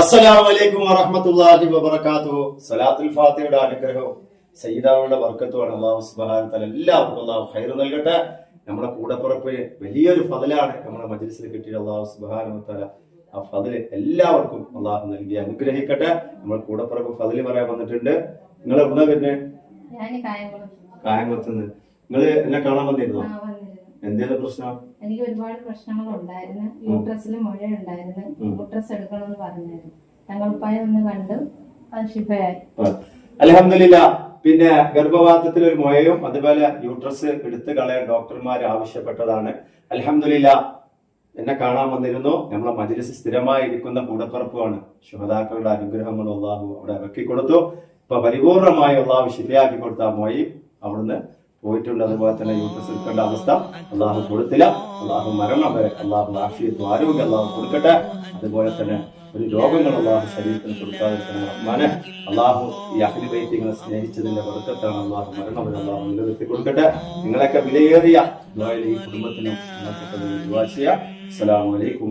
അസ്സലാമലൈക്കും വറഹമത്തല്ലാഹി വബർക്കാത്തു സലാത്തുൽ ഫാത്തിയുടെ അനുഗ്രഹവും സയ്യിദാവുടെ വർക്കത്തുമാണ് അള്ളാഹു സുബാൻ തല എല്ലാവർക്കും അള്ളാഹു ഹൈർ നൽകട്ടെ. നമ്മുടെ കൂടപ്പുറപ്പ് വലിയൊരു ഫതിലാണ് നമ്മുടെ മജ്ലിസിൽ കിട്ടിയ അള്ളാഹു സുബാനു തല ആ ഫതിൽ എല്ലാവർക്കും അള്ളാഹു നൽകി അനുഗ്രഹിക്കട്ടെ. നമ്മൾ കൂടപ്പുറപ്പ് ഫതിൽ പറയാൻ വന്നിട്ടുണ്ട്. നിങ്ങൾ എവിടെ വരുന്നത് കായംകുളത്ത്. നിന്ന് നിങ്ങൾ എന്നെ കാണാൻ വന്നിരുന്നോ. എന്തേലും പ്രശ്നം? എനിക്ക് ഒരുപാട് പ്രശ്നങ്ങൾ ഉണ്ടായിരുന്നു. യൂട്രസിൽ മുഴ ഉണ്ടായിരുന്നു. യൂട്രസ് എടുക്കണമെന്ന് പറഞ്ഞായിരുന്നു. ഞങ്ങൾ ഉപ്പായ ഒന്ന് കണ്ടു. അത് ശിഫയായി അലഹമില്ല പിന്നെ ഗർഭപാത്രത്തിൽ ഒരു മുഴയും അതുപോലെ യൂട്രസ് എടുത്തു കളയാൻ ഡോക്ടർമാർ ആവശ്യപ്പെട്ടതാണ്. അലഹമില്ല എന്നെ കാണാൻ വന്നിരുന്നു. നമ്മളെ മജിലിസ് സ്ഥിരമായി ഇരിക്കുന്ന കൂടപ്പറപ്പുമാണ്. ശുഭതാക്കളുടെ അനുഗ്രഹങ്ങൾ അള്ളാഹു അവിടെ ഇറക്കി കൊടുത്തു ഇപ്പൊ പരിപൂർണമായി അള്ളാഹു ശരിയാക്കി കൊടുത്ത ആ മോയി അവിടുന്ന് പോയിട്ടുണ്ട്. അതുപോലെ തന്നെ യൂട്രസ് അവസ്ഥ അള്ളാഹു കൊടുത്തില്ല. അള്ളാഹു മരണം വരെ അള്ളാഹു ആഫിയത്തും ആരോഗ്യം അള്ളാഹു കൊടുക്കട്ടെ. അതുപോലെ തന്നെ ഒരു രോഗങ്ങൾ അള്ളാഹു ശരീരത്തിന് കൊടുക്കാതെ തന്നെ റഹ്മാനെ അള്ളാഹു ഈ അഖിലി വൈദ്യങ്ങളെ സ്നേഹിച്ചതിന്റെ വെറുക്കത്താണ് അള്ളാഹു മരണം വരെ അള്ളാഹു നിലനിർത്തി കൊടുക്കട്ടെ. നിങ്ങളൊക്കെ വിലയേറിയ ഈ കുടുംബത്തിനും നിങ്ങൾക്ക്